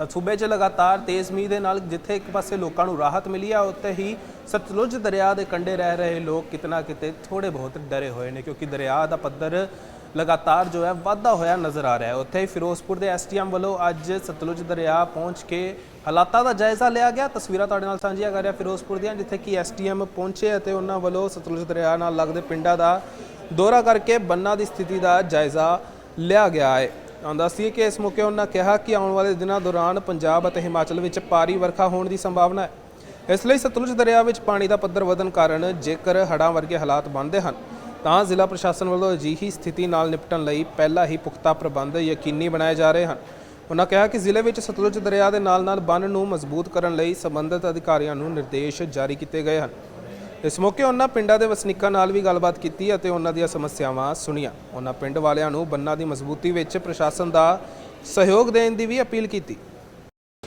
ਤਾਂ ਸੂਬੇ 'ਚ ਲਗਾਤਾਰ ਤੇਜ਼ ਮੀਂਹ ਦੇ ਨਾਲ ਜਿੱਥੇ ਇੱਕ ਪਾਸੇ ਲੋਕਾਂ ਨੂੰ ਰਾਹਤ ਮਿਲੀ ਆ, ਉੱਥੇ ਹੀ ਸਤਲੁਜ ਦਰਿਆ ਦੇ ਕੰਢੇ ਰਹਿ ਰਹੇ ਲੋਕ ਕਿਤਨਾ ਕਿਤੇ ਥੋੜੇ ਬਹੁਤ ਡਰੇ ਹੋਏ ਨੇ, ਕਿਉਂਕਿ ਦਰਿਆ ਦਾ ਪੱਧਰ ਲਗਾਤਾਰ ਜੋ ਹੈ ਵਾਧਾ ਹੋਇਆ ਨਜ਼ਰ ਆ ਰਿਹਾ ਹੈ। ਉੱਥੇ ਹੀ ਫਿਰੋਜ਼ਪੁਰ ਦੇ ਐਸਟੀਐਮ ਵੱਲੋਂ ਅੱਜ ਸਤਲੁਜ ਦਰਿਆ ਪਹੁੰਚ ਕੇ ਹਾਲਾਤਾਂ ਦਾ ਜਾਇਜ਼ਾ ਲਿਆ ਗਿਆ। ਤਸਵੀਰਾਂ ਤੁਹਾਡੇ ਨਾਲ ਸਾਂਝੀਆਂ ਕਰ ਰਿਹਾ ਫਿਰੋਜ਼ਪੁਰ ਦੀਆਂ, ਜਿੱਥੇ ਕਿ ਐਸਟੀਐਮ ਪਹੁੰਚੇ ਅਤੇ ਉਹਨਾਂ ਵੱਲੋਂ ਸਤਲੁਜ ਦਰਿਆ ਨਾਲ ਲੱਗਦੇ ਪਿੰਡਾਂ ਦਾ ਦੌਰਾ ਕਰਕੇ ਬੰਨਾਂ ਦੀ ਸਥਿਤੀ ਦਾ ਜਾਇਜ਼ਾ ਲਿਆ ਗਿਆ ਹੈ। ਆਉਂਦਾ ਸੀ ਕਿ ਇਸ ਮੌਕੇ ਉਹਨਾਂ ਕਿਹਾ ਕਿ ਆਉਣ ਵਾਲੇ ਦਿਨਾਂ ਦੌਰਾਨ ਪੰਜਾਬ ਅਤੇ ਹਿਮਾਚਲ ਵਿੱਚ ਭਾਰੀ ਵਰਖਾ ਹੋਣ ਦੀ ਸੰਭਾਵਨਾ ਹੈ। ਇਸ ਲਈ ਸਤਲੁਜ ਦਰਿਆ ਵਿੱਚ ਪਾਣੀ ਦਾ ਪੱਧਰ ਵਧਣ ਕਾਰਨ ਜੇਕਰ ਹੜ੍ਹਾਂ ਵਰਗੇ ਹਾਲਾਤ ਬਣਦੇ ਹਨ, ਤਾਂ ਜ਼ਿਲ੍ਹਾ ਪ੍ਰਸ਼ਾਸਨ ਵੱਲੋਂ ਅਜਿਹੀ ਸਥਿਤੀ ਨਾਲ ਨਿਪਟਣ ਲਈ ਪਹਿਲਾਂ ਹੀ ਪੁਖਤਾ ਪ੍ਰਬੰਧ ਯਕੀਨੀ ਬਣਾਏ ਜਾ ਰਹੇ ਹਨ। ਉਹਨਾਂ ਕਿਹਾ ਕਿ ਜ਼ਿਲ੍ਹੇ ਵਿੱਚ ਸਤਲੁਜ ਦਰਿਆ ਦੇ ਨਾਲ-ਨਾਲ ਬੰਨ ਨੂੰ ਮਜ਼ਬੂਤ ਕਰਨ ਲਈ ਸੰਬੰਧਿਤ ਅਧਿਕਾਰੀਆਂ ਨੂੰ ਨਿਰਦੇਸ਼ ਜਾਰੀ ਕੀਤੇ ਗਏ ਹਨ। ਇਸ ਮੌਕੇ ਉਹਨਾਂ ਪਿੰਡਾਂ ਦੇ ਵਸਨੀਕਾਂ ਨਾਲ ਵੀ ਗੱਲਬਾਤ ਕੀਤੀ ਅਤੇ ਉਹਨਾਂ ਦੀਆਂ ਸਮੱਸਿਆਵਾਂ ਸੁਣੀਆਂ। ਉਹਨਾਂ ਪਿੰਡ ਵਾਲਿਆਂ ਨੂੰ ਬੰਨਾਂ ਦੀ ਮਜ਼ਬੂਤੀ ਵਿੱਚ ਪ੍ਰਸ਼ਾਸਨ ਦਾ ਸਹਿਯੋਗ ਦੇਣ ਦੀ ਵੀ ਅਪੀਲ ਕੀਤੀ।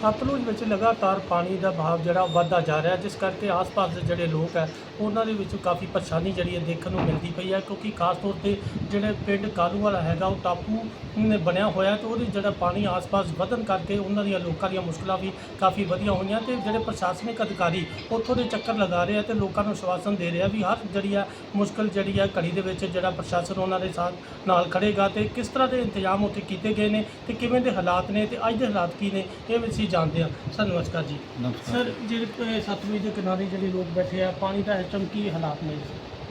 ਸਤਲੁਜ ਵਿੱਚ ਲਗਾਤਾਰ ਪਾਣੀ ਦਾ ਬਹਾਵ ਜਿਹੜਾ ਵੱਧਦਾ ਜਾ ਰਿਹਾ, ਜਿਸ ਕਰਕੇ ਆਸ-ਪਾਸ ਦੇ ਜਿਹੜੇ ਲੋਕ ਹੈ, ਉਹਨਾਂ ਦੇ ਵਿੱਚ ਕਾਫੀ ਪਰੇਸ਼ਾਨੀ ਜਿਹੜੀ ਹੈ ਦੇਖਣ ਨੂੰ ਮਿਲਦੀ ਪਈ ਹੈ, ਕਿਉਂਕਿ ਖਾਸ ਤੌਰ ਤੇ ਜਿਹੜੇ ਪਿੰਡ ਕਾਲੂ ਵਾਲਾ ਹੈਗਾ, ਉਹ ਟਾਪੂ ਨੇ ਬਣਿਆ ਹੋਇਆ ਤੇ ਉਹਦੇ ਜਿਹੜਾ ਪਾਣੀ ਆਸ-ਪਾਸ ਵਧਣ ਕਰਕੇ ਉਹਨਾਂ ਦੀਆਂ ਲੋਕਾਂ ਦੀਆਂ ਮੁਸ਼ਕਲਾਂ ਵੀ ਕਾਫੀ ਵਧੀਆਂ ਹੋਈਆਂ ਤੇ ਜਿਹੜੇ ਪ੍ਰਸ਼ਾਸਨਿਕ ਅਧਿਕਾਰੀ ਉੱਥੋਂ ਦੇ ਚੱਕਰ ਲਗਾ ਰਹੇ ਆ ਤੇ ਲੋਕਾਂ ਨੂੰ ਆਸ਼ਵਾਸਨ ਦੇ ਰਿਹਾ ਵੀ ਹਰ ਜਿਹੜੀ ਆ ਮੁਸ਼ਕਲ ਜਿਹੜੀ ਆ ਘੜੀ ਦੇ ਵਿੱਚ ਜਿਹੜਾ ਪ੍ਰਸ਼ਾਸਨ ਉਹਨਾਂ ਦੇ ਸਾਥ ਨਾਲ ਖੜੇਗਾ ਤੇ ਕਿਸ ਤਰ੍ਹਾਂ ਦੇ ਇੰਤਜ਼ਾਮ ਉੱਥੇ ਕੀਤੇ ਗਏ ਨੇ ਤੇ ਕਿਵੇਂ ਦੇ ਹਾਲਾਤ ਨੇ ਤੇ ਅੱਜ ਦੇ ਹਾਲਾਤ ਕੀ ਨੇ, ਇਹ ਵੀ ਅਸੀਂ ਜਾਣਦੇ ਹਾਂ ਸਰ ਨਮਸਕਾਰ ਜੀ। ਸਰ ਜਿਹੜੇ ਸਤਲੁਜ ਦੇ ਕਿਨਾਰੇ ਜਿਹੜੇ ਲੋਕ ਬੈਠੇ ਆ ਪਾਣੀ ਦਾ ਇਸ ਟਾਈਮ ਕੀ ਹਾਲਾਤ ਨੇ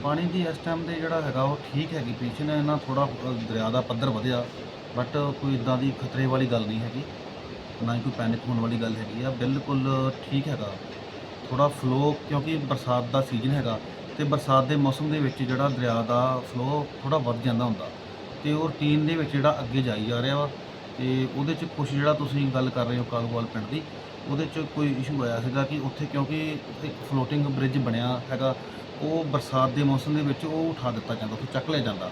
ਪਾਣੀ ਦੀ ਇਸ ਟਾਈਮ ਤੇ ਜਿਹੜਾ ਹੈਗਾ ਉਹ ਠੀਕ ਹੈਗੀ। ਪੋਜੀਸ਼ਨ ਹੈ ਨਾ ਥੋੜਾ ਦਰਿਆ ਦਾ ਪੱਧਰ ਵਧਿਆ ਬਟ ਕੋਈ ਇਦਾਂ ਦੀ ਖਤਰੇ ਵਾਲੀ ਗੱਲ ਨਹੀਂ ਹੈਗੀ। ਨਾ ਹੀ ਕੋਈ ਪੈਨਿਕ ਹੋਣ ਵਾਲੀ ਗੱਲ ਹੈਗੀ ਆ। ਬਿਲਕੁਲ ਠੀਕ ਹੈਗਾ। ਥੋੜਾ ਫਲੋ ਕਿਉਂਕਿ ਬਰਸਾਤ ਦਾ ਸੀਜ਼ਨ ਹੈਗਾ ਤੇ ਬਰਸਾਤ ਦੇ ਮੌਸਮ ਦੇ ਵਿੱਚ ਜਿਹੜਾ ਦਰਿਆ ਦਾ ਫਲੋ ਥੋੜਾ ਵੱਧ ਜਾਂਦਾ ਹੁੰਦਾ। ਤੇ ਉਹ ਰੂਟੀਨ ਦੇ ਵਿੱਚ ਜਿਹੜਾ ਅੱਗੇ ਜਾਈ ਜਾ ਰਿਹਾ ਵਾ ਤੇ ਉਹਦੇ ਚ ਕੁਝ ਜਿਹੜਾ ਤੁਸੀਂ ਗੱਲ ਕਰ ਰਹੇ ਹੋ ਕਾਲੂਵਾਲ ਪਿੰਡ ਦੀ, ਉਹਦੇ ਚ ਕੋਈ ਇਸ਼ੂ ਆਇਆ ਸੀਗਾ ਕਿ ਉੱਥੇ ਕਿਉਂਕਿ ਇੱਕ ਫਲੋਟਿੰਗ ਬ੍ਰਿਜ ਬਣਿਆ ਹੈਗਾ, ਉਹ ਬਰਸਾਤ ਦੇ ਮੌਸਮ ਦੇ ਵਿੱਚ ਉਹ ਉਠਾ ਦਿੱਤਾ ਜਾਂਦਾ, ਉੱਥੇ ਚੱਕ ਲਿਆ ਜਾਂਦਾ।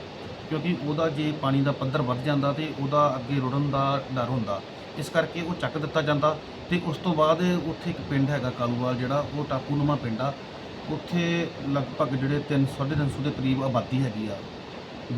ਕਿਉਂਕਿ ਉਹਦਾ ਜੇ ਪਾਣੀ ਦਾ ਪੱਧਰ ਵੱਧ ਜਾਂਦਾ ਤੇ ਉਹਦਾ ਅੱਗੇ ਰੁੜਨ ਦਾ ਡਰ ਹੁੰਦਾ, ਇਸ ਕਰਕੇ ਉਹ ਚੱਕ ਦਿੱਤਾ ਜਾਂਦਾ ਤੇ ਉਸ ਤੋਂ ਬਾਅਦ ਉੱਥੇ ਇੱਕ ਪਿੰਡ ਹੈਗਾ ਕਾਲੂਵਾਲ ਜਿਹੜਾ, ਉਹ ਟਾਪੂਨੁਮਾ ਪਿੰਡ ਆ। ਉੱਥੇ ਲਗਭਗ ਜਿਹੜੇ 3 350 ਦੇ ਕਰੀਬ ਆਬਾਦੀ ਹੈਗੀ ਆ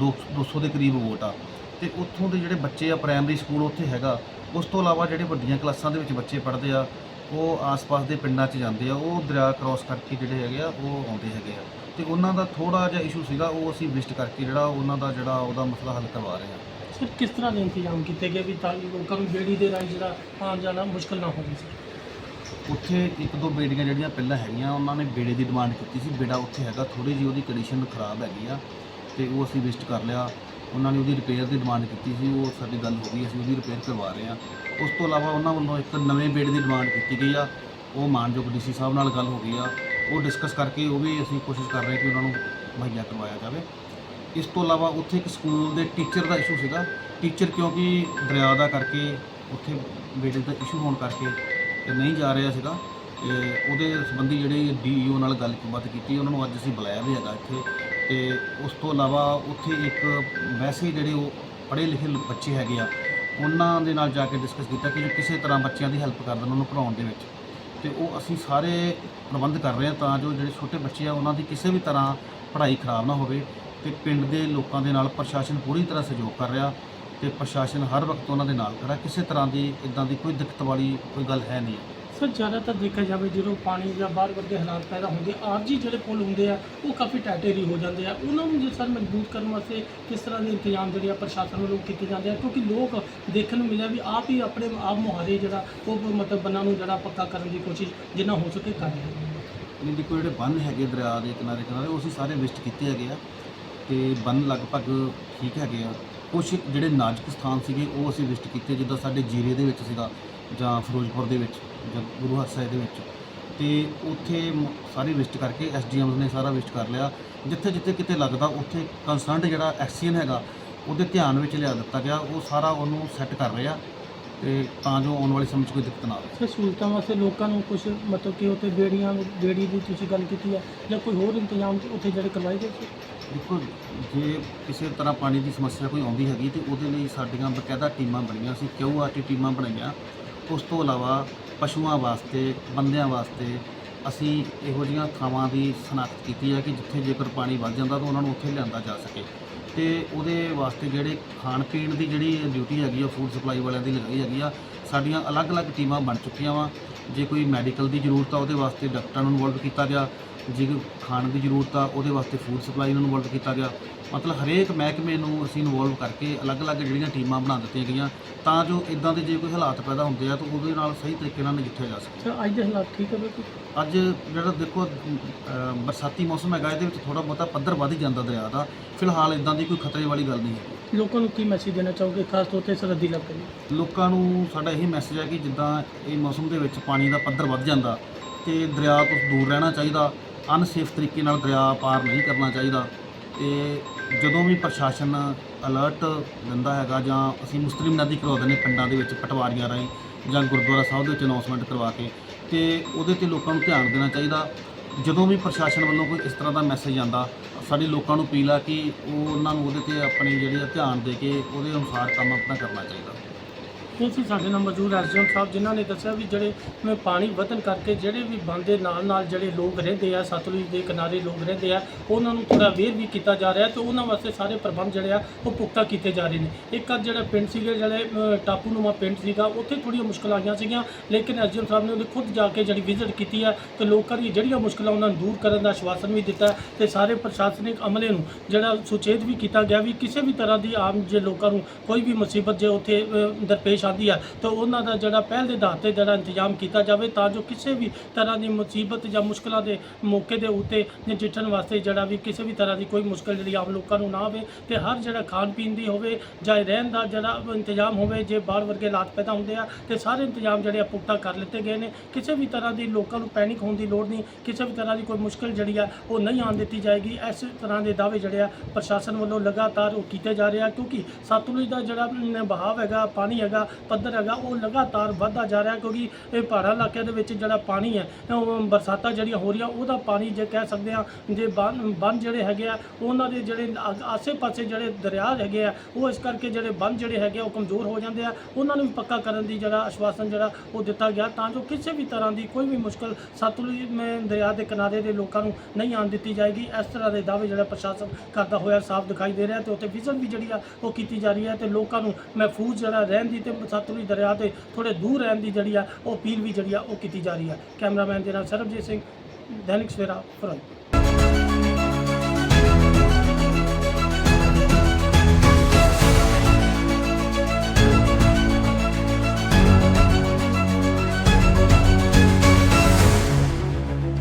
200 ਦੇ ਕਰੀਬ ਵੋਟ ਆ। ਤੇ ਉੱਥੋਂ ਦੇ ਜਿਹੜੇ ਬੱਚੇ ਆ ਪ੍ਰਾਇਮਰੀ ਸਕੂਲ ਉੱਥੇ ਹੈਗਾ ਉਸ ਤੋਂ ਇਲਾਵਾ ਜਿਹੜੇ ਵੱਡੀਆਂ ਕਲਾਸਾਂ ਦੇ ਵਿੱਚ ਬੱਚੇ ਪੜ੍ਹਦੇ ਆ ਉਹ ਆਸ-ਪਾਸ ਦੇ ਪਿੰਡਾਂ 'ਚ ਜਾਂਦੇ ਆ ਉਹ ਦਰਿਆ ਕ੍ਰਾਸ ਕਰਕੇ ਜਿਹੜੇ ਹੈਗੇ ਆ ਉਹ ਆਉਂਦੇ ਹੈਗੇ ਆ। ਤੇ ਉਹਨਾਂ ਦਾ ਥੋੜਾ ਜਿਹਾ ਇਸ਼ੂ ਸੀਗਾ ਉਹ ਅਸੀਂ ਵਿਜ਼ਿਟ ਕਰਕੇ ਜਿਹੜਾ ਉਹਨਾਂ ਦਾ ਜਿਹੜਾ ਉਹਦਾ ਮਸਲਾ ਹੱਲ ਕਰਵਾ ਰਹੇ ਹਾਂ ਸਰ ਕਿਸ ਤਰ੍ਹਾਂ ਦੇ ਇੰਤਜ਼ਾਮ ਕੀਤੇ ਗਏ ਵੀ ਤਾਂ ਕਿ ਲੋਕਾਂ ਨੂੰ ਬੇੜੀ ਦੇ ਰਾਹੀਂ ਜਿਹੜਾ ਆਉਣ ਜਾਣਾ ਮੁਸ਼ਕਲ ਨਾ ਹੋਵੇ ਸਰ? ਉੱਥੇ ਇੱਕ ਦੋ ਬੇੜੀਆਂ ਜਿਹੜੀਆਂ ਪਹਿਲਾਂ ਹੈਗੀਆਂ ਉਹਨਾਂ ਨੇ ਬੇੜੇ ਦੀ ਡਿਮਾਂਡ ਕੀਤੀ ਸੀ ਬੇੜਾ ਉੱਥੇ ਹੈਗਾ ਥੋੜੀ ਜਿਹੀ ਉਹਦੀ ਕੰਡੀਸ਼ਨ ਖਰਾਬ ਹੈਗੀ ਆ ਤੇ ਉਹ ਅਸੀਂ ਵਿਜ਼ਿਟ ਕਰ ਲਿਆ। ਉਹਨਾਂ ਨੇ ਉਹਦੀ ਰਿਪੇਅਰ ਦੀ ਡਿਮਾਂਡ ਕੀਤੀ ਸੀ, ਉਹ ਸਾਡੀ ਗੱਲ ਹੋ ਗਈ, ਅਸੀਂ ਉਹਦੀ ਰਿਪੇਅਰ ਕਰਵਾ ਰਹੇ ਹਾਂ। ਉਸ ਤੋਂ ਇਲਾਵਾ ਉਹਨਾਂ ਵੱਲੋਂ ਇੱਕ ਨਵੇਂ ਬੇੜੇ ਦੀ ਡਿਮਾਂਡ ਕੀਤੀ ਗਈ ਆ। ਉਹ ਮਾਨਯੋਗ ਡੀਸੀ ਸਾਹਿਬ ਨਾਲ ਗੱਲ ਹੋ ਗਈ ਆ। ਉਹ ਡਿਸਕਸ ਕਰਕੇ ਉਹ ਵੀ ਅਸੀਂ ਕੋਸ਼ਿਸ਼ ਕਰ ਰਹੇ ਕਿ ਉਹਨਾਂ ਨੂੰ ਮੁਹੱਈਆ ਕਰਵਾਇਆ ਜਾਵੇ। ਇਸ ਤੋਂ ਇਲਾਵਾ ਉੱਥੇ ਇੱਕ ਸਕੂਲ ਦੇ ਟੀਚਰ ਦਾ ਇਸ਼ੂ ਸੀਗਾ। ਟੀਚਰ ਕਿਉਂਕਿ ਦਰਿਆ ਦਾ ਕਰਕੇ ਉੱਥੇ ਬੇਟੇ ਦਾ ਇਸ਼ੂ ਹੋਣ ਕਰਕੇ ਤੇ ਨਹੀਂ ਜਾ ਰਿਹਾ ਸੀਗਾ। ਤੇ ਉਹਦੇ ਸੰਬੰਧੀ ਜਿਹੜੇ ਡੀਈਓ ਨਾਲ ਗੱਲਬਾਤ ਕੀਤੀ, ਉਹਨਾਂ ਨੂੰ ਅੱਜ ਅਸੀਂ ਬੁਲਾਇਆ ਵੀ ਹੈਗਾ ਇੱਥੇ। ਤੇ ਉਸ ਤੋਂ ਇਲਾਵਾ ਉੱਥੇ ਇੱਕ ਵੈਸੇ ਜਿਹੜੇ ਉਹ ਪੜ੍ਹੇ ਲਿਖੇ ਬੱਚੇ ਹੈਗੇ ਆ, ਉਹਨਾਂ ਦੇ ਨਾਲ ਜਾ ਕੇ ਡਿਸਕਸ ਕੀਤਾ ਕਿ ਜੋ ਕਿਸੇ ਤਰ੍ਹਾਂ ਬੱਚਿਆਂ ਦੀ ਹੈਲਪ ਕਰ ਦੇਣ ਉਹਨੂੰ ਪੜ੍ਹਾਉਣ ਦੇ ਵਿੱਚ। ਤੇ ਉਹ ਅਸੀਂ ਸਾਰੇ ਪ੍ਰਬੰਧ ਕਰ ਰਹੇ ਹਾਂ ਤਾਂ ਜੋ ਜਿਹੜੇ ਛੋਟੇ ਬੱਚੇ ਆ ਉਹਨਾਂ ਦੀ ਕਿਸੇ ਵੀ ਤਰ੍ਹਾਂ ਪੜ੍ਹਾਈ ਖਰਾਬ ਨਾ ਹੋਵੇ ਤੇ ਪਿੰਡ ਦੇ ਲੋਕਾਂ ਦੇ ਨਾਲ ਪ੍ਰਸ਼ਾਸਨ ਪੂਰੀ ਤਰ੍ਹਾਂ ਸਹਿਯੋਗ ਕਰ ਰਿਹਾ ਤੇ ਪ੍ਰਸ਼ਾਸਨ ਹਰ ਵਕਤ ਉਹਨਾਂ ਦੇ ਨਾਲ ਖੜਾ, ਕਿਸੇ ਤਰ੍ਹਾਂ ਦੀ ਇਦਾਂ ਦੀ ਕੋਈ ਦਿੱਕਤ ਵਾਲੀ ਕੋਈ ਗੱਲ ਹੈ ਨਹੀਂ। ਸਰ ਜ਼ਿਆਦਾਤਰ ਦੇਖਿਆ ਜਾਵੇ ਜਦੋਂ ਪਾਣੀ ਜਾਂ ਬਾਹਰ ਵਰਗੇ ਹਾਲਾਤ ਪੈਦਾ ਹੁੰਦੇ ਆਰਜੀ ਜਿਹੜੇ ਪੁਲ ਹੁੰਦੇ ਆ, ਉਹ ਕਾਫੀ ਟਾਟੇਰੀ ਹੋ ਜਾਂਦੇ ਆ। ਉਹਨਾਂ ਨੂੰ ਜੇ ਸਰ ਮਜ਼ਬੂਤ ਕਰਨ ਵਾਸਤੇ ਕਿਸ ਤਰ੍ਹਾਂ ਦੇ ਇੰਤਜ਼ਾਮ ਜਿਹੜੇ ਆ ਪ੍ਰਸ਼ਾਸਨ ਵੱਲੋਂ ਕੀਤੇ ਜਾਂਦੇ ਆ? ਕਿਉਂਕਿ ਲੋਕ ਦੇਖਣ ਨੂੰ ਮਿਲਿਆ ਵੀ ਆਪ ਹੀ ਆਪਣੇ ਆਪ ਮੁਹਾਰੇ ਜਿਹੜਾ, ਉਹ ਮਤਲਬ ਬੰਨਾਂ ਨੂੰ ਜਿਹੜਾ ਪੱਕਾ ਕਰਨ ਦੀ ਕੋਸ਼ਿਸ਼ ਜਿੰਨਾ ਹੋ ਸਕੇ ਕਰ ਰਹੇ ਆ ਦੇਖੋ ਜਿਹੜੇ ਬੰਨ ਹੈਗੇ ਦਰਿਆ ਦੇ ਕਿਨਾਰੇ ਕਿਨਾਰੇ, ਉਹ ਅਸੀਂ ਸਾਰੇ ਵਿਸਟ ਕੀਤੇ ਹੈਗੇ ਆ ਤੇ ਬੰਨ ਲਗਭਗ ਠੀਕ ਹੈਗੇ ਆ। ਕੁਝ ਜਿਹੜੇ ਨਾਜ਼ੁਕ ਸਥਾਨ ਸੀਗੇ, ਉਹ ਅਸੀਂ ਵਿਸਟ ਕੀਤੇ, ਜਿੱਦਾਂ ਸਾਡੇ ਜੀਰੇ ਦੇ ਵਿੱਚ ਸੀਗਾ। ਜਾਂ ਫਿਰੋਜ਼ਪੁਰ ਦੇ ਵਿੱਚ ਜਾਂ ਗੁਰੂ ਹਰਸਾਏ ਦੇ ਵਿੱਚ। ਤੇ ਉੱਥੇ ਸਾਰੀ ਵਿਜ਼ਿਟ ਕਰਕੇ ਐਸਡੀਐਮ ਨੇ ਸਾਰਾ ਵਿਜ਼ਿਟ ਕਰ ਲਿਆ। ਜਿੱਥੇ ਜਿੱਥੇ ਕਿਤੇ ਲੱਗਦਾ ਉੱਥੇ ਕੰਸਰਨਡ ਜਿਹੜਾ ਐਕਸੀਅਨ ਹੈਗਾ ਉਹਦੇ ਧਿਆਨ ਵਿੱਚ ਲਿਆ ਦਿੱਤਾ ਗਿਆ। ਉਹ ਸਾਰਾ ਉਹਨੂੰ ਸੈੱਟ ਕਰ ਰਿਹਾ ਤੇ ਤਾਂ ਜੋ ਆਉਣ ਵਾਲੇ ਸਮੇਂ 'ਚ ਕੋਈ ਦਿੱਕਤ ਨਾ ਆਵੇ। ਸਰ ਸਹੂਲਤਾਂ ਵਾਸਤੇ ਲੋਕਾਂ ਨੂੰ ਕੁਝ ਮਤਲਬ ਕਿ ਉੱਥੇ ਬੇੜੀਆਂ ਬੇੜੀ ਦੀ ਤੁਸੀਂ ਗੱਲ ਕੀਤੀ ਹੈ ਜਾਂ ਕੋਈ ਹੋਰ ਇੰਤਜ਼ਾਮ ਉੱਥੇ ਜਿਹੜੇ ਕਰਵਾਏ ਗਏ ਸੀ? ਦੇਖੋ ਜੇ ਕਿਸੇ ਤਰ੍ਹਾਂ ਪਾਣੀ ਦੀ ਸਮੱਸਿਆ ਕੋਈ ਆਉਂਦੀ ਹੈਗੀ ਤੇ ਉਹਦੇ ਲਈ ਸਾਡੀਆਂ ਬਕਾਇਦਾ ਟੀਮਾਂ ਬਣੀਆਂ ਸੀ ਕਿਊਆਰਟੀ ਟੀਮਾਂ ਬਣਾਈਆਂ। ਉਸ ਤੋਂ ਇਲਾਵਾ ਪਸ਼ੂਆਂ ਵਾਸਤੇ, ਬੰਦਿਆਂ ਵਾਸਤੇ ਅਸੀਂ ਇਹੋ ਜਿਹੀਆਂ ਥਾਵਾਂ ਦੀ ਸ਼ਨਾਖਤ ਕੀਤੀ ਹੈ ਕਿ ਜਿੱਥੇ ਜੇਕਰ ਪਾਣੀ ਵੱਧ ਜਾਂਦਾ ਤਾਂ ਉਹਨਾਂ ਨੂੰ ਉੱਥੇ ਲਿਆਂਦਾ ਜਾ ਸਕੇ। ਤੇ ਉਹਦੇ ਵਾਸਤੇ ਜਿਹੜੇ ਖਾਣ ਪੀਣ ਦੀ ਜਿਹੜੀ ਡਿਊਟੀ ਹੈਗੀ ਆ ਫੂਡ ਸਪਲਾਈ ਵਾਲਿਆਂ ਦੀ ਲਗਾਈ ਹੈਗੀ ਆ, ਸਾਡੀਆਂ ਅਲੱਗ-ਅਲੱਗ ਟੀਮਾਂ ਬਣ ਚੁੱਕੀਆਂ ਵਾ। ਜੇ ਕੋਈ ਮੈਡੀਕਲ ਦੀ ਜ਼ਰੂਰਤ ਆ, ਉਹਦੇ ਵਾਸਤੇ ਡਾਕਟਰਾਂ ਨੂੰ ਇਨਵੋਲਵ ਕੀਤਾ ਗਿਆ। ਜੇ ਕੋਈ ਖਾਣ ਦੀ ਜ਼ਰੂਰਤ ਆ, ਉਹਦੇ ਵਾਸਤੇ ਫੂਡ ਸਪਲਾਈ ਨੂੰ ਇਨਵੋਲਵ ਕੀਤਾ ਗਿਆ। ਮਤਲਬ ਹਰੇਕ ਮਹਿਕਮੇ ਨੂੰ ਅਸੀਂ ਇਨਵੋਲਵ ਕਰਕੇ ਅਲੱਗ-ਅਲੱਗ ਜਿਹੜੀਆਂ ਟੀਮਾਂ ਬਣਾ ਦਿੱਤੀਆਂ ਗਈਆਂ ਤਾਂ ਜੋ ਇਦਾਂ ਦੇ ਜੇ ਕੋਈ ਹਾਲਾਤ ਪੈਦਾ ਹੁੰਦੇ ਆ ਤਾਂ ਉਹਦੇ ਨਾਲ ਸਹੀ ਤਰੀਕੇ ਨਾਲ ਨਜਿੱਠਿਆ ਜਾ ਸਕੇ। ਸਰ ਅੱਜ ਦੇ ਹਾਲਾਤ ਠੀਕ ਹੈ ਬਿਲਕੁਲ? ਅੱਜ ਜਿਹੜਾ ਦੇਖੋ ਬਰਸਾਤੀ ਮੌਸਮ ਹੈਗਾ ਇਹਦੇ ਵਿੱਚ ਥੋੜਾ ਬਹੁਤਾ ਪੱਧਰ ਵੱਧ ਹੀ ਜਾਂਦਾ ਦਰਿਆ ਦਾ। ਫਿਲਹਾਲ ਇਦਾਂ ਦੀ ਕੋਈ ਖਤਰੇ ਵਾਲੀ ਗੱਲ ਨਹੀਂ ਹੈ। ਲੋਕਾਂ ਨੂੰ ਕੀ ਮੈਸੇਜ ਦੇਣਾ ਚਾਹੋਗੇ ਖਾਸ ਤੌਰ ਤੇ ਸਰਹੱਦੀ ਇਲਾਕੇ ਲਈ ਲੋਕਾਂ ਨੂੰ ਸਾਡਾ ਇਹੀ ਮੈਸੇਜ ਹੈ ਕਿ ਜਿੱਦਾਂ ਇਹ ਮੌਸਮ ਦੇ ਵਿੱਚ ਪਾਣੀ ਦਾ ਪੱਧਰ ਵੱਧ ਜਾਂਦਾ ਤੇ ਦਰਿਆ ਤੋਂ ਦੂਰ ਰਹਿਣਾ ਚਾਹੀਦਾ ਅਨਸੇਫ ਤਰੀਕੇ ਨਾਲ ਦਰਿਆ ਪਾਰ ਨਹੀਂ ਕਰਨਾ ਚਾਹੀਦਾ। ਤੇ ਜਦੋਂ ਵੀ ਪ੍ਰਸ਼ਾਸਨ ਅਲਰਟ ਦਿੰਦਾ ਹੈਗਾ ਜਾਂ ਅਸੀਂ ਮੁਸਲਿਮ ਨਦੀ ਕਰਵਾ ਦਿੰਦੇ ਪਿੰਡਾਂ ਦੇ ਵਿੱਚ ਪਟਵਾਰੀਆਂ ਰਾਹੀਂ ਜਾਂ ਗੁਰਦੁਆਰਾ ਸਾਹਿਬ ਦੇ ਵਿੱਚ ਅਨਾਉਂਸਮੈਂਟ ਕਰਵਾ ਕੇ, ਤੇ ਉਹਦੇ ਤੇ ਲੋਕਾਂ ਨੂੰ ਧਿਆਨ ਦੇਣਾ ਚਾਹੀਦਾ। ਜਦੋਂ ਵੀ ਪ੍ਰਸ਼ਾਸਨ ਵੱਲੋਂ ਕੋਈ ਇਸ ਤਰ੍ਹਾਂ ਦਾ ਮੈਸੇਜ ਆਂਦਾ ਸਾਡੇ ਲੋਕਾਂ ਨੂੰ ਅਪੀਲ ਆ ਕਿ ਉਹ ਉਹਨਾਂ ਨੂੰ ਉਹਦੇ ਤੇ ਆਪਣੀ ਜਿਹੜੀ ਆ ਧਿਆਨ ਦੇ ਕੇ ਉਹਦੇ ਅਨੁਸਾਰ ਕੰਮ ਆਪਣਾ ਕਰਨਾ ਚਾਹੀਦਾ। ਇਹ ਸਾਡੇ ਨਾਲ ਮੌਜੂਦ ਐਸਡੀਐਮ ਸਾਹਿਬ ਜਿਨ੍ਹਾਂ ਨੇ ਦੱਸਿਆ ਵੀ ਜਿਹੜੇ ਮੈਂ ਪਾਣੀ ਵਧਣ ਕਰਕੇ ਜਿਹੜੇ ਵੀ ਬੰਦ ਦੇ ਨਾਲ ਨਾਲ ਜਿਹੜੇ ਲੋਕ ਰਹਿੰਦੇ ਆ ਸਤਲੁਜ ਦੇ ਕਿਨਾਰੇ ਲੋਕ ਰਹਿੰਦੇ ਆ ਉਹਨਾਂ ਨੂੰ ਥੋੜਾ ਵੇਰ ਵੀ ਕੀਤਾ ਜਾ ਰਿਹਾ ਤੇ ਉਹਨਾਂ ਵਾਸਤੇ ਸਾਰੇ ਪ੍ਰਬੰਧ ਜਿਹੜੇ ਆ ਉਹ ਪੁਖਤਾ ਕੀਤੇ ਜਾ ਰਹੇ ਨੇ। ਇੱਕ ਅੱਜ ਜਿਹੜਾ ਪਿੰਡ ਸੀਗੇ ਜਿਹੜੇ ਅ, ਟਾਪੂ ਨੂਮਾ ਪਿੰਡ ਸੀਗਾ ਉੱਥੇ ਥੋੜੀਆਂ ਮੁਸ਼ਕਲਾਂ ਆਈਆਂ ਸੀਗੀਆਂ ਲੇਕਿਨ ਐਸਡੀਐਮ ਸਾਹਿਬ ਨੇ ਉਹਨੇ ਖੁਦ ਜਾ ਕੇ ਜਿਹੜੀ ਵਿਜ਼ਿਟ ਕੀਤੀ ਹੈ ਤੇ ਲੋਕਾਂ ਦੀ ਜਿਹੜੀਆਂ ਮੁਸ਼ਕਲਾਂ ਉਹਨਾਂ ਨੂੰ ਦੂਰ ਕਰਨ ਦਾ ਆਸ਼ਵਾਸਨ ਵੀ ਦਿੱਤਾ ਤੇ ਸਾਰੇ ਪ੍ਰਸ਼ਾਸਨਿਕ ਅਮਲੇ ਨੂੰ ਜਿਹੜਾ ਸੁਚੇਤ ਵੀ ਕੀਤਾ ਗਿਆ ਵੀ ਕਿਸੇ ਵੀ ਤਰ੍ਹਾਂ ਦੀ ਆਮ ਜੇ ਲੋਕਾਂ ਨੂੰ ਕੋਈ ਵੀ ਮੁਸੀਬਤ ਜੇ ਉੱਥੇ ਦਰਪੇਸ਼ ਆਉਂਦੀ ਆ ਤਾਂ ਉਹਨਾਂ ਦਾ ਜਿਹੜਾ ਪਹਿਲ ਦੇ ਆਧਾਰ ਤੇ ਜਿਹੜਾ ਇੰਤਜ਼ਾਮ ਕੀਤਾ ਜਾਵੇ ਤਾਂ ਜੋ ਕਿਸੇ ਵੀ ਤਰ੍ਹਾਂ ਦੀ ਮੁਸੀਬਤ ਜਾਂ ਮੁਸ਼ਕਲਾਂ ਦੇ ਮੌਕੇ ਦੇ ਉੱਤੇ ਨਜਿੱਠਣ ਵਾਸਤੇ ਜਿਹੜਾ ਵੀ ਕਿਸੇ ਵੀ ਤਰ੍ਹਾਂ ਦੀ ਕੋਈ ਮੁਸ਼ਕਲ ਜਿਹੜੀ ਆਮ ਲੋਕਾਂ ਨੂੰ ਨਾ ਆਵੇ ਤੇ ਹਰ ਜਿਹੜਾ ਖਾਣ ਪੀਣ ਦੀ ਹੋਵੇ ਜਾਂ ਰਹਿਣ ਦਾ ਜਿਹੜਾ ਇੰਤਜ਼ਾਮ ਹੋਵੇ ਜੇ ਬਾਹਰ ਵਰਗੇ ਹਾਲਾਤ ਪੈਦਾ ਹੁੰਦੇ ਆ ਤੇ ਸਾਰੇ ਇੰਤਜ਼ਾਮ ਜਿਹੜੇ ਆ ਪੁਖਤਾ ਕਰ ਲਿੱਤੇ ਗਏ ਨੇ। ਕਿਸੇ ਵੀ ਤਰ੍ਹਾਂ ਦੀ ਲੋਕਾਂ ਨੂੰ ਪੈਨਿਕ ਹੋਣ ਦੀ ਲੋੜ ਨਹੀਂ। ਕਿਸੇ ਵੀ ਤਰ੍ਹਾਂ ਦੀ ਕੋਈ ਮੁਸ਼ਕਲ ਜਿਹੜੀ ਆ ਉਹ ਨਹੀਂ ਆਉਣ ਦਿੱਤੀ ਜਾਏਗੀ। ਇਸ ਤਰ੍ਹਾਂ ਦੇ ਦਾਅਵੇ ਜਿਹੜੇ ਆ ਪ੍ਰਸ਼ਾਸਨ ਵੱਲੋਂ ਲਗਾਤਾਰ ਉਹ ਕੀਤੇ ਜਾ ਰਹੇ ਆ ਕਿਉਂਕਿ ਸਤਲੁਜ ਦਾ ਜਿਹੜਾ ਅਮ, ਬਹਾਵ ਹੈਗਾ ਪਾਣੀ ਹੈਗਾ ਪੱਧਰ ਹੈਗਾ, ਉਹ ਲਗਾਤਾਰ ਵਧਦਾ ਜਾ ਰਿਹਾ ਕਿਉਂਕਿ ਇਹ ਪਹਾੜਾਂ ਇਲਾਕਿਆਂ ਦੇ ਵਿੱਚ ਜਿਹੜਾ ਪਾਣੀ ਹੈ ਉਹ ਬਰਸਾਤਾਂ ਜਿਹੜੀਆਂ ਹੋ ਰਹੀਆਂ, ਉਹਦਾ ਪਾਣੀ ਜੇ ਕਹਿ ਸਕਦੇ ਆ ਜੇ ਬੰਨ ਬੰਨ ਜਿਹੜੇ ਹੈਗੇ ਆ, ਉਹਨਾਂ ਦੇ ਜਿਹੜੇ ਆਸੇ-ਪਾਸੇ ਜਿਹੜੇ ਦਰਿਆ ਹੈਗੇ ਆ, ਉਹ ਇਸ ਕਰਕੇ ਜਿਹੜੇ ਬੰਨ ਜਿਹੜੇ ਹੈਗੇ ਆ, ਉਹ ਕਮਜ਼ੋਰ ਹੋ ਜਾਂਦੇ ਆ। ਉਹਨਾਂ ਨੂੰ ਵੀ ਪੱਕਾ ਕਰਨ ਦੀ ਜਿਹੜਾ ਆਸ਼ਵਾਸਨ ਜਿਹੜਾ ਉਹ ਦਿੱਤਾ ਗਿਆ, ਤਾਂ ਜੋ ਕਿਸੇ ਵੀ ਤਰ੍ਹਾਂ ਦੀ ਕੋਈ ਵੀ ਮੁਸ਼ਕਲ ਸਤਲੁਜ, ਦਰਿਆ ਦੇ ਕਿਨਾਰੇ ਦੇ ਲੋਕਾਂ ਨੂੰ ਨਹੀਂ ਆਉਣ ਦਿੱਤੀ ਜਾਏਗੀ। ਇਸ ਤਰ੍ਹਾਂ ਦੇ ਦਾਅਵੇ ਜਿਹੜਾ ਪ੍ਰਸ਼ਾਸਨ ਕਰਦਾ ਹੋਇਆ ਸਾਫ਼ ਦਿਖਾਈ ਦੇ ਰਿਹਾ ਤੇ ਉੱਥੇ ਵਿਜ਼ਨ ਵੀ ਜਿਹੜੀ ਆ, ਉਹ ਕੀਤੀ ਜਾ ਰਹੀ ਹੈ ਤੇ ਲੋਕਾਂ ਨੂੰ ਮਹਿਫੂਜ਼ ਜਿਹੜਾ ਰਹਿਣ ਦੀ ਤੇ ਸਤਲੁਜ ਦਰਿਆ ਤੇ ਥੋੜੇ ਦੂਰ ਰਹਿਣ ਦੀ ਜਿਹੜੀ ਆ, ਉਹ ਅਪੀਲ ਵੀ ਜਿਹੜੀ ਆ, ਉਹ ਕੀਤੀ ਜਾ ਰਹੀ ਹੈ ਕੈਮਰਾਮੈਨ ਦੇ ਨਾਲ ਸਰਬਜੀਤ ਸਿੰਘ, ਦੈਨਿਕ ਸਵੇਰਾ, ਫਿਰੋਜ਼ਪੁਰ।